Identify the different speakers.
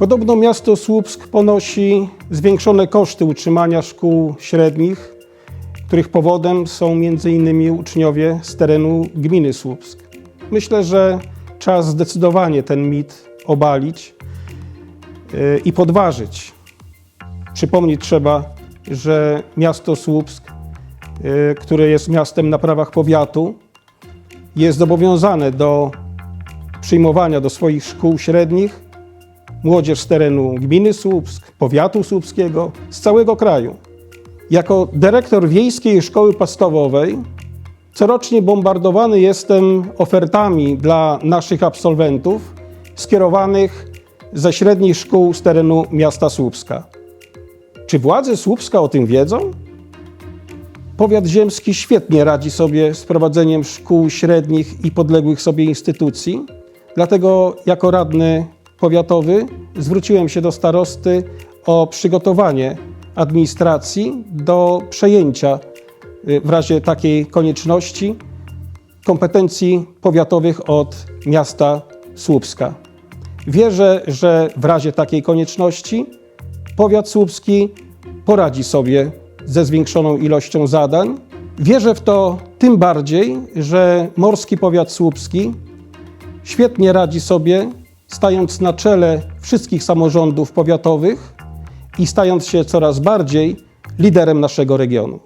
Speaker 1: Podobno miasto Słupsk ponosi zwiększone koszty utrzymania szkół średnich, których powodem są m.in. uczniowie z terenu gminy Słupsk. Myślę, że czas zdecydowanie ten mit obalić yy, i podważyć. Przypomnieć trzeba, że miasto Słupsk, yy, które jest miastem na prawach powiatu, jest zobowiązane do przyjmowania do swoich szkół średnich młodzież z terenu gminy Słupsk, powiatu słupskiego, z całego kraju. Jako dyrektor Wiejskiej Szkoły Podstawowej corocznie bombardowany jestem ofertami dla naszych absolwentów skierowanych ze średnich szkół z terenu miasta Słupska. Czy władze Słupska o tym wiedzą? Powiat ziemski świetnie radzi sobie z prowadzeniem szkół średnich i podległych sobie instytucji. Dlatego jako radny powiatowy zwróciłem się do starosty o przygotowanie administracji do przejęcia y, w razie takiej konieczności kompetencji powiatowych od miasta Słupska. Wierzę, że w razie takiej konieczności powiat słupski poradzi sobie ze zwiększoną ilością zadań. Wierzę w to tym bardziej, że Morski Powiat Słupski świetnie radzi sobie, stając na czele wszystkich samorządów powiatowych i stając się coraz bardziej liderem naszego regionu.